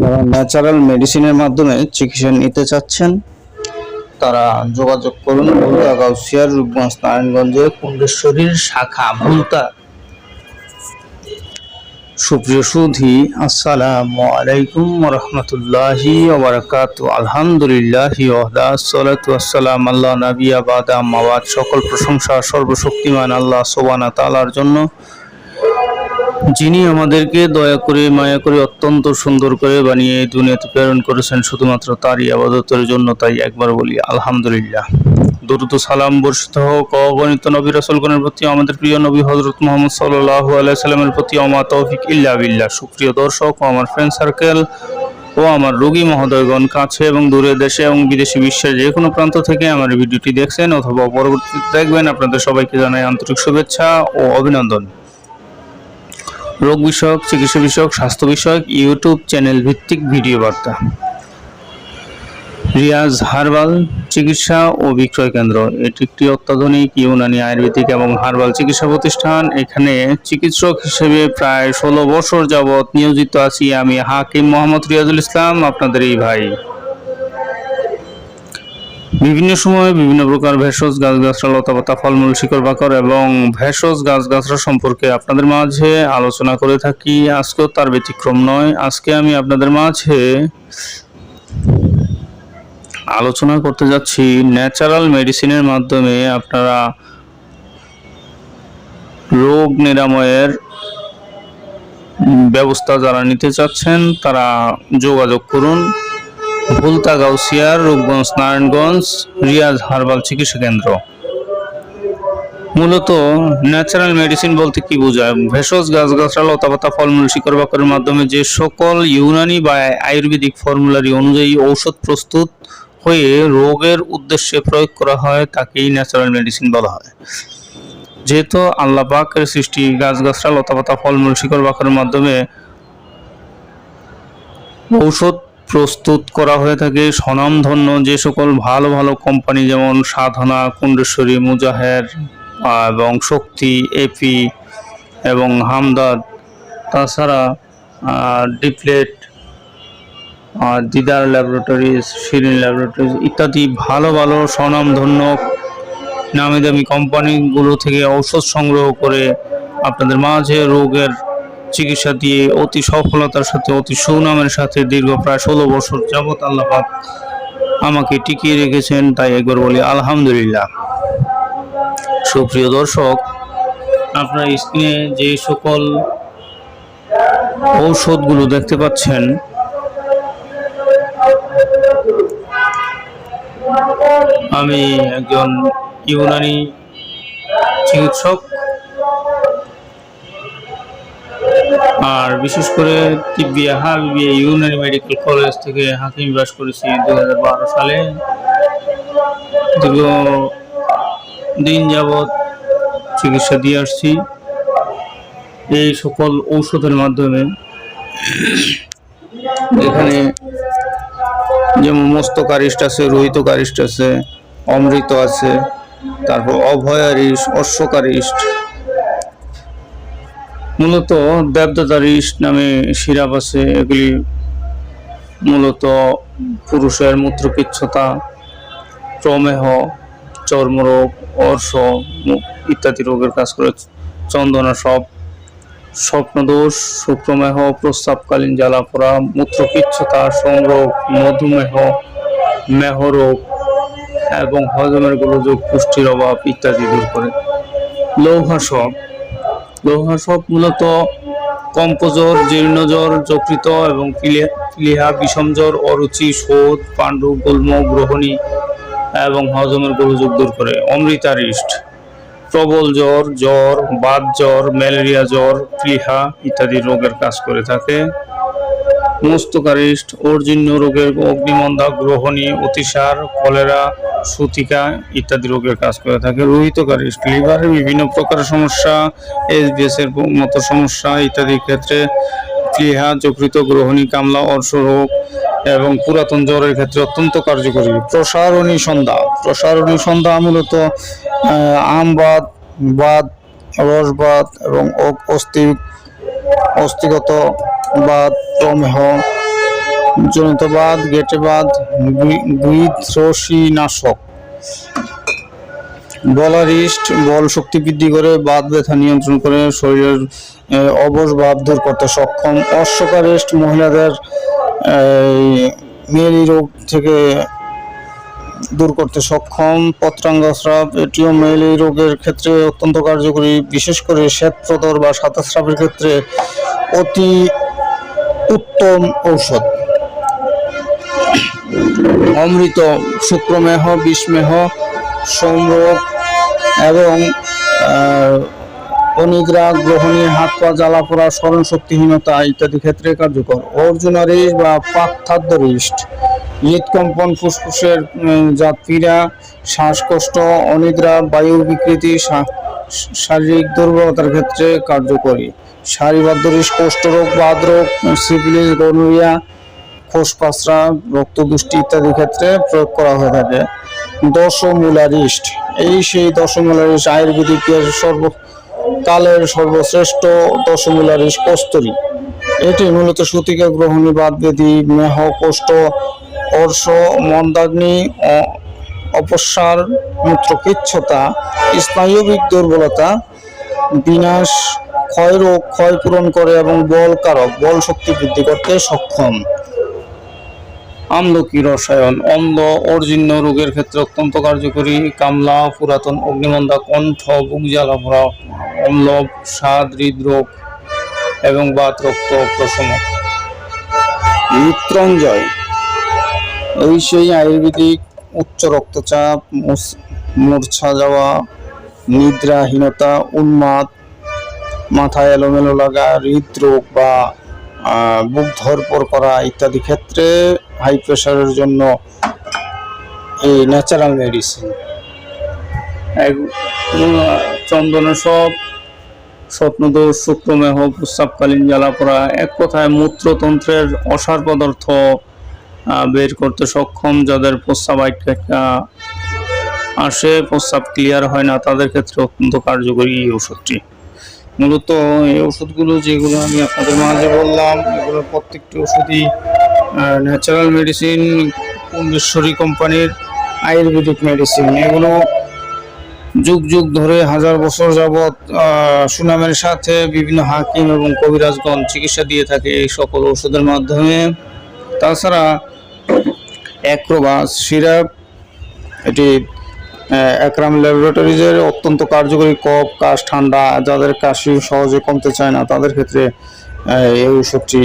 যারা ন্যাচারাল মেডিসিনের মাধ্যমে চিকিৎসা নিতে চাচ্ছেন, তারা যোগাযোগ করুন গাউসিয়ার রূপগঞ্জ নারায়ণগঞ্জে কুণ্ডেশ্বরীর শাখা ভুলতা সুপ্রিয় সুধি, আসসালামু আলাইকুম রহমতুল্লাহি আলহামদুলিল্লাহি আল্লাহ নাবিয়া বাদা মাওয়াত সকল প্রশংসা সর্বশক্তিমান আল্লাহ সোবানা তালার জন্য। যিনি আমাদেরকে দয়া করে, মায়া করে অত্যন্ত সুন্দর করে বানিয়ে এই দুনিয়াতে প্রেরণ করেছেন, শুধুমাত্র তারই আবাদতের জন্য তাই একবার বলি, আলহামদুলিল্লাহ। দ্রুত সালাম বর্ষিত হোক, অগণিত নবী রসুলগণের প্রতি, আমাদের প্রিয় নবী হজরত মোহাম্মদ সাল্লাহ আলাইসাল্লামের প্রতি আমা তৌফিক, ইল্লা বিল্লাহ। সুপ্রিয় দর্শক ও আমার ফ্রেন্ড সার্কেল ও আমার রোগী মহোদয়গণ, কাছে এবং দূরে দেশে এবং বিদেশি বিশ্বের যে কোনো প্রান্ত থেকে আমার ভিডিওটি দেখছেন অথবা পরবর্তীতে দেখবেন, আপনাদের সবাইকে জানাই আন্তরিক শুভেচ্ছা ও অভিনন্দন। রোগ বিষয়ক, চিকিৎসা বিষয়ক, স্বাস্থ্য বিষয়ক, ইউটিউব চ্যানেল ভিত্তিক ভিডিও বার্তা। রিয়াজ হার্বাল চিকিৎসা ও বিক্রয় কেন্দ্র। এটি একটি অত্যাধুনিক ইউনানি আয়ুর্বেদিক এবং হার্বাল চিকিৎসা প্রতিষ্ঠান। এখানে চিকিৎসক হিসেবে প্রায় ষোলো বছর যাবৎ নিয়োজিত আছি আমি, হাকিম মোহাম্মদ রিয়াজুল ইসলাম, আপনাদের এই ভাই। বিভিন্ন সময়ে বিভিন্ন প্রকার ভেষজ গাছগাছরা লতাপাতা, ফলমূল, শিকড় বাকর এবং ভেষজ গাছগাছরা সম্পর্কে আপনাদের মাঝে আলোচনা করে থাকি। আজকেও তার ব্যতিক্রম নয়। আজকে আমি আপনাদের মাঝে আলোচনা করতে যাচ্ছি ন্যাচারাল মেডিসিনের মাধ্যমে আপনারা রোগ নিরাময়ের ব্যবস্থা যারা নিতে চাচ্ছেন, তারা যোগাযোগ করুন। ভুলতা গাউসিয়ার, রূপগঞ্জ, নারায়ণগঞ্জ, রিয়াজ হার্বাল চিকিৎসা কেন্দ্র। মূলত ন্যাচারাল মেডিসিন বলতে কি বোঝায়? ভেষজ গাছগাছরা লতাপাতা, ফলমূল, শিকড় বাকরের মাধ্যমে যে সকল ইউনানি বা আয়ুর্বেদিক ফর্মুলারি অনুযায়ী ঔষধ প্রস্তুত হয়ে রোগের উদ্দেশ্যে প্রয়োগ করা হয়, তাকেই ন্যাচারাল মেডিসিন বলা হয়। যেহেতু আল্লাহ পাকের সৃষ্টি গাছগাছরা লতাপাতা, ফলমূল, শিকড় বাকরের মাধ্যমে ঔষধ প্রস্তুত করা হয়ে থাকে। স্বনামধন্য যে সকল ভালো ভালো কোম্পানি যেমন সাধনা, কুণ্ডেশ্বরী, মুজাহের এবং শক্তি এপি এবং হামদাদ, তাছাড়া ডিপ্লেট দিদার ল্যাবরেটরিজ, শিরিন ল্যাবরেটরিজ ইত্যাদি ভালো ভালো স্বনামধন্য নামি দামি কোম্পানিগুলো থেকে ঔষধ সংগ্রহ করে আপনাদের মাঝে রোগের চিকিৎসা দিয়ে অতি সফলতার সাথে, অতি সুনামের সাথে দীর্ঘ প্রায় ষোলো বছর যাবৎ আল্লাহ পাক আমাকে টিকিয়ে রেখেছেন। তাই একবার বলি, আলহামদুলিল্লাহ। সুপ্রিয় দর্শক, আপনার স্ক্রিনে যে সকল ঔষধগুলো দেখতে পাচ্ছেন, আমি একজন ইউনানি চিকিৎসক। আর বিশেষ করে তিব্বিয়া, হাবিবিয়া, ইউনানি মেডিকেল কলেজ থেকে হাকিম বাস করেছি দু হাজার বারো সালে। দীর্ঘ দিন যাবৎ চিকিৎসা দিয়ে আসছি। এই সকল ঔষধের মাধ্যমে এখানে যেমন মস্তক আরিষ্ট আছে রোহিত আরিষ্ট আছে, অমৃত আছে, তারপর অভয়ারিস অশ্বকারিষ্ট মূলত দেবদাতারিস নামে সিরাপ আছে, এগুলি মূলত পুরুষের মূত্রকিচ্ছতা প্রমেহ, চর্মরোগ, অর্শ ইত্যাদি রোগের কাজ করে, চন্দনা সব, স্বপ্নদোষ শুক্রমেহ প্রস্রাবকালীন জ্বালাপোড়া মূত্রকিচ্ছতা সংরোগ, মধুমেহ, মেহরোগ এবং হজমের গোলযোগ, পুষ্টির অভাব ইত্যাদি দূর করে। লৌহাসব লৌহাসব মূলত কম্পজ্বর জীর্ণজ্বর যকৃত এবং প্লীহা বিষমজ্বর অরুচি, শোধ, পাণ্ডু, গুল্ম, গ্রহণী এবং হজমের গোলযোগ দূর করে। অমৃতারিষ্ট প্রবল জ্বর জ্বর, বাত জ্বর, ম্যালেরিয়া জ্বর, প্লীহা ইত্যাদি রোগের কাজ করে থাকে। মস্তকারিষ্ট অর্জিন্য রোগের অগ্নিমন্দা, গ্রহণী, অতিসার, কলেরা সুতিকা ইত্যাদি রোগের কাজ করে থাকে রোহিতকারিষ্ট লিভারের বিভিন্ন প্রকার সমস্যা, এসবিএস এর মতো সমস্যা ইত্যাদির ক্ষেত্রে প্লীহা যকৃত, গ্রহণী, কামলা, অর্শ রোগ এবং পুরাতন জ্বরের ক্ষেত্রে অত্যন্ত কার্যকরী। প্রসারণী সন্ধ্যা। প্রসারণী সন্ধ্যা মূলত আমবাদ বাদ রসবাদ এবং অস্থি অস্থিগত বাদ প্রমেহ জনিতবাদ গেটেবাদ নাশক বলারিস্ট বল শক্তি বৃদ্ধি করে, বাত ব্যথা নিয়ন্ত্রণ করে, শরীরের অবশ ভাব দূর করতে সক্ষম। অশ্বকারিস্ট মহিলাদের মেয়েলি রোগ থেকে দূর করতে সক্ষম। পত্রাঙ্গস্রাব এটিও মেয়েলি রোগের ক্ষেত্রে অত্যন্ত কার্যকরী। বিশেষ করে শ্বেতপ্রদর বা সাতাস্রাবের ক্ষেত্রে অতি উত্তম ঔষধ। অমৃত শুক্রমেহ, বিষমেহ সোমরোগ এবং অনিদ্রা, গ্রহণী হাত পা, জ্বালা, পোড়া, স্মরণ শক্তিহীনতা ইত্যাদি ক্ষেত্রে কার্যকর। অর্জুনারিস্ট বা পাথাদ্যরিস্ট হৃদকম্পন ফুসফুসের পীড়া, শ্বাসকষ্ট, অনিদ্রা, বায়ু বিকৃতি শারীরিক দুর্বলতার ক্ষেত্রে কার্যকরী। সারিবাদ্যরিস্ট কোষ্ঠরোগ, বাদরোগ সিফিলিস গনোরিয়া খোসপাসরা রক্তদুষ্টি ইত্যাদি ক্ষেত্রে প্রয়োগ করা হয়ে থাকে। দশমূলারিস্ট। এই সেই দশমূলারিস্ট আয়ুর্বেদিকের সর্বকালের সর্বশ্রেষ্ঠ দশমূলারিস্ট কস্তরী। এটি মূলত সুতিকা গ্রহণী বাদবেদী, মেহ, কোষ্ঠ, অর্শ, মন্দাগ্নি অপসার মূত্রকিচ্ছতা স্নায়বিক দুর্বলতা, বিনাশ ক্ষয় রোগ ক্ষয় পূরণ করে এবং বল কারক বল শক্তি বৃদ্ধি করতে সক্ষম। আমলকি রসায়ন অম্ল অর্জিন্য রোগের ক্ষেত্রে অত্যন্ত কার্যকরী কামলা পুরাতন অগ্নিমন্দা কণ্ঠ বুক ভরা অম্ল স্বাদ হৃদরোগ এবং বাত রক্ত প্রশমক মৃত্যুঞ্জয় এই সেই আয়ুর্বেদিক উচ্চ রক্তচাপ মূর্ছা যাওয়া নিদ্রাহীনতা উন্মাদ মাথায় এলোমেলো লাগা হৃদরোগ বা বুক ধরপর করা ইত্যাদি ক্ষেত্রে হাই প্রেশারের জন্য এই ন্যাচারাল মেডিসিন চন্দন সব, স্বপ্নদোষ, শুক্রমেহ, প্রস্রাবকালীন জ্বালা পড়া এক কথায় মূত্রতন্ত্রের অসার পদার্থ বের করতে সক্ষম যাদের প্রস্রাব আটকা আসে, প্রস্রাব ক্লিয়ার হয় না, তাদের ক্ষেত্রে অত্যন্ত কার্যকরী এই ওষুধটি মূলত এই ওষুধগুলো যেগুলো আমি আপনাদের মাঝে বললাম, এগুলো প্রত্যেকটি ওষুধই ন্যাচারাল মেডিসিন কুণ্ডেশ্বরী কোম্পানির আয়ুর্বেদিক মেডিসিন এগুলো যুগ যুগ ধরে হাজার বছর যাবৎ সুনামের সাথে বিভিন্ন হাকিম এবং কবিরাজগণ চিকিৎসা দিয়ে থাকে এই সকল ওষুধের মাধ্যমে। তাছাড়া অ্যাক্রোবাস সিরাপ, এটি একরাম ল্যাবরেটরিজের অত্যন্ত কার্যকরী কফ, কাশ, ঠান্ডা, যাদের কাশি সহজে কমতে চায় না, তাদের ক্ষেত্রে এই ওষুধটি